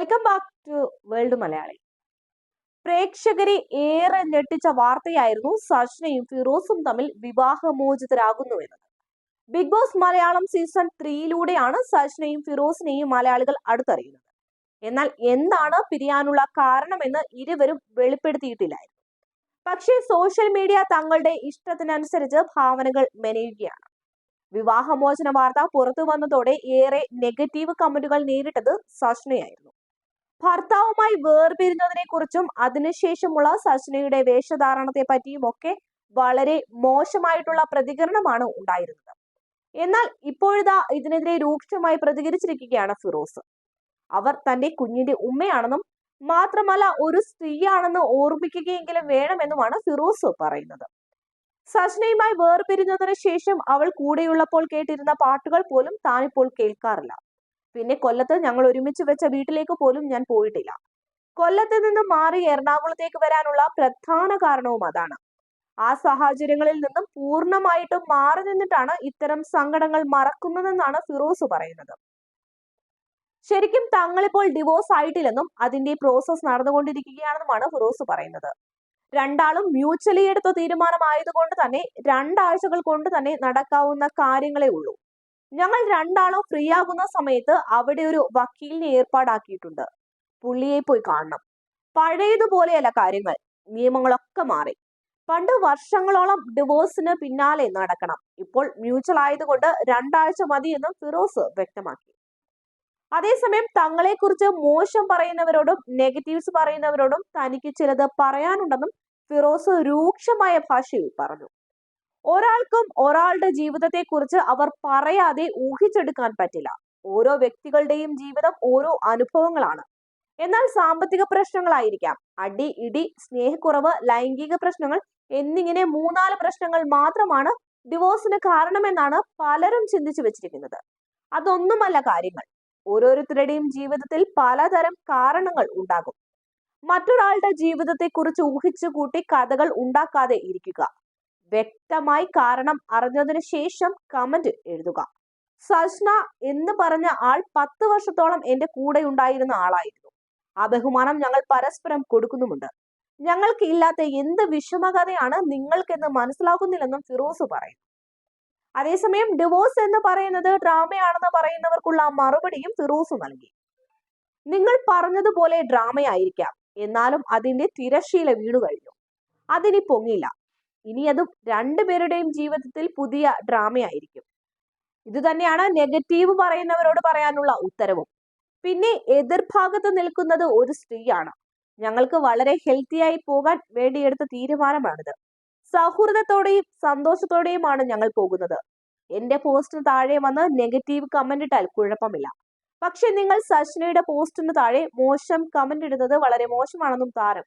Welcome back to world Malayali പ്രേക്ഷകരെ ഏറെ ഞെട്ടിച്ച വാർത്തയായിരുന്നു സജ്നയും ഫിറോസും തമ്മിൽ വിവാഹമോചിതരാകുന്നു എന്നത്. ബിഗ് ബോസ് മലയാളം സീസൺ ത്രീയിലൂടെയാണ് സജ്നയും ഫിറോസിനെയും മലയാളികൾ അടുത്തറിയുന്നത്. എന്നാൽ എന്താണ് പിരിയാനുള്ള കാരണമെന്ന് ഇരുവരും വെളിപ്പെടുത്തിയിട്ടില്ലായിരുന്നു. പക്ഷേ സോഷ്യൽ മീഡിയ തങ്ങളുടെ ഇഷ്ടത്തിനനുസരിച്ച് ഭാവനകൾ മെനയുകയാണ്. വിവാഹമോചന വാർത്ത പുറത്തു വന്നതോടെ ഏറെ നെഗറ്റീവ് കമന്റുകൾ നേരിട്ടത് സജ്നയായിരുന്നു ഭർത്താവുമായി വേർപിരിഞ്ഞതിനെ കുറിച്ചും അതിനുശേഷമുള്ള സജ്നയുടെ വേഷധാരണത്തെ പറ്റിയും ഒക്കെ വളരെ മോശമായിട്ടുള്ള പ്രതികരണമാണ് ഉണ്ടായിരുന്നത്. എന്നാൽ ഇപ്പോഴിതാ ഇതിനെതിരെ രൂക്ഷമായി പ്രതികരിച്ചിരിക്കുകയാണ് ഫിറോസ്. അവർ തന്റെ കുഞ്ഞിന്റെ ഉമ്മയാണെന്നും മാത്രമല്ല ഒരു സ്ത്രീയാണെന്ന് ഓർമ്മിക്കുകയെങ്കിലും വേണമെന്നുമാണ് ഫിറോസ് പറയുന്നത്. സജ്നയുമായി വേർപിരിഞ്ഞതിനു ശേഷം അവൾ കൂടെയുള്ളപ്പോൾ കേട്ടിരുന്ന പാട്ടുകൾ പോലും താനിപ്പോൾ കേൾക്കാറില്ല. പിന്നെ കൊല്ലത്ത് ഞങ്ങൾ ഒരുമിച്ച് വെച്ച വീട്ടിലേക്ക് പോലും ഞാൻ പോയിട്ടില്ല. കൊല്ലത്ത് നിന്ന് മാറി എറണാകുളത്തേക്ക് വരാനുള്ള പ്രധാന കാരണവും അതാണ്. ആ സാഹചര്യങ്ങളിൽ നിന്നും പൂർണമായിട്ടും മാറി നിന്നിട്ടാണ് ഇത്തരം സങ്കടങ്ങൾ മറക്കുന്നതെന്നാണ് ഫിറോസ് പറയുന്നത്. ശരിക്കും തങ്ങളിപ്പോൾ ഡിവോഴ്സ് ആയിട്ടില്ലെന്നും അതിന്റെ പ്രോസസ് നടന്നുകൊണ്ടിരിക്കുകയാണെന്നുമാണ് ഫിറോസ് പറയുന്നത്. രണ്ടാളും മ്യൂച്വലി എടുത്ത തീരുമാനമായതുകൊണ്ട് തന്നെ രണ്ടാഴ്ചകൾ കൊണ്ട് തന്നെ നടക്കാവുന്ന കാര്യങ്ങളേ ഉള്ളൂ. ഞങ്ങൾ രണ്ടാളും ഫ്രീ ആകുന്ന സമയത്ത് അവിടെ ഒരു വക്കീലിനെ ഏർപ്പാടാക്കിയിട്ടുണ്ട്. പുള്ളിയെ പോയി കാണണം. പഴയതുപോലെയല്ല കാര്യങ്ങൾ. നിയമങ്ങളൊക്കെ മാറി. പണ്ട് വർഷങ്ങളോളം ഡിവോഴ്സിന് പിന്നാലെ നടക്കണം. ഇപ്പോൾ മ്യൂച്വൽ ആയതുകൊണ്ട് രണ്ടാഴ്ച മതി എന്ന് ഫിറോസ് വ്യക്തമാക്കി. അതേസമയം തങ്ങളെക്കുറിച്ച് മോശം പറയുന്നവരോടും നെഗറ്റീവ്സ് പറയുന്നവരോടും തനിക്ക് ചിലത് പറയാനുണ്ടെന്നും ഫിറോസ് രൂക്ഷമായ ഭാഷയിൽ പറഞ്ഞു. ഒരാൾക്കും ഒരാളുടെ ജീവിതത്തെക്കുറിച്ച് അവർ പറയാതെ ഊഹിച്ചെടുക്കാൻ പറ്റില്ല. ഓരോ വ്യക്തികളുടെയും ജീവിതം ഓരോ അനുഭവങ്ങളാണ്. എന്നാൽ സാമ്പത്തിക പ്രശ്നങ്ങളായിരിക്കാം. അടി ഇടി സ്നേഹക്കുറവ് ലൈംഗിക പ്രശ്നങ്ങൾ എന്നിങ്ങനെ മൂന്നാൽ പ്രശ്നങ്ങൾ മാത്രമാണ് ഡിവോഴ്സിന് കാരണമെന്നാണ് പലരും ചിന്തിച്ചു വെച്ചിരിക്കുന്നത്. അതൊന്നുമല്ല കാര്യങ്ങൾ. ഓരോരുത്തരുടെയും ജീവിതത്തിൽ പലതരം കാരണങ്ങൾ ഉണ്ടാകും. മറ്റൊരാളുടെ ജീവിതത്തെക്കുറിച്ച് ഊഹിച്ചു കൂട്ടി കഥകൾ ഉണ്ടാക്കാതെ ഇരിക്കുക. വ്യക്തമായി കാരണം അറിഞ്ഞതിന് ശേഷം കമന്റ് എഴുതുക. സജ്ന എന്ന് പറഞ്ഞ ആൾ പത്ത് വർഷത്തോളം എന്റെ കൂടെ ഉണ്ടായിരുന്ന ആളായിരുന്നു. ആ ബഹുമാനം ഞങ്ങൾ പരസ്പരം കൊടുക്കുന്നുമുണ്ട്. ഞങ്ങൾക്ക് ഇല്ലാത്ത എന്ത് വിഷമകഥയാണ് നിങ്ങൾക്കെന്ന് മനസ്സിലാക്കുന്നില്ലെന്നും ഫിറോസ് പറയുന്നു. അതേസമയം ഡിവോഴ്സ് എന്ന് പറയുന്നത് ഡ്രാമയാണെന്ന് പറയുന്നവർക്കുള്ള മറുപടിയും ഫിറോസ് നൽകി. നിങ്ങൾ പറഞ്ഞതുപോലെ ഡ്രാമയായിരിക്കാം. എന്നാലും അതിന്റെ തിരശീല വീണു കഴിഞ്ഞു. അതിനി പൊങ്ങില്ല. ഇനി അതും രണ്ടുപേരുടെയും ജീവിതത്തിൽ പുതിയ ഡ്രാമയായിരിക്കും. ഇത് തന്നെയാണ് നെഗറ്റീവ് പറയുന്നവരോട് പറയാനുള്ള ഉത്തരവും. പിന്നെ എതിർഭാഗത്ത് നിൽക്കുന്നത് ഒരു സ്ത്രീയാണ്. ഞങ്ങൾക്ക് വളരെ ഹെൽത്തിയായി പോകാൻ വേണ്ടിയെടുത്ത തീരുമാനമാണിത്. സൗഹൃദത്തോടെയും സന്തോഷത്തോടെയുമാണ് ഞങ്ങൾ പോകുന്നത്. എന്റെ പോസ്റ്റിന് താഴെ വന്ന് നെഗറ്റീവ് കമന്റ് ഇട്ടാൽ കുഴപ്പമില്ല. പക്ഷെ നിങ്ങൾ സജ്നയുടെ പോസ്റ്റിന് താഴെ മോശം കമന്റ് ഇടുന്നത് വളരെ മോശമാണെന്നും താരം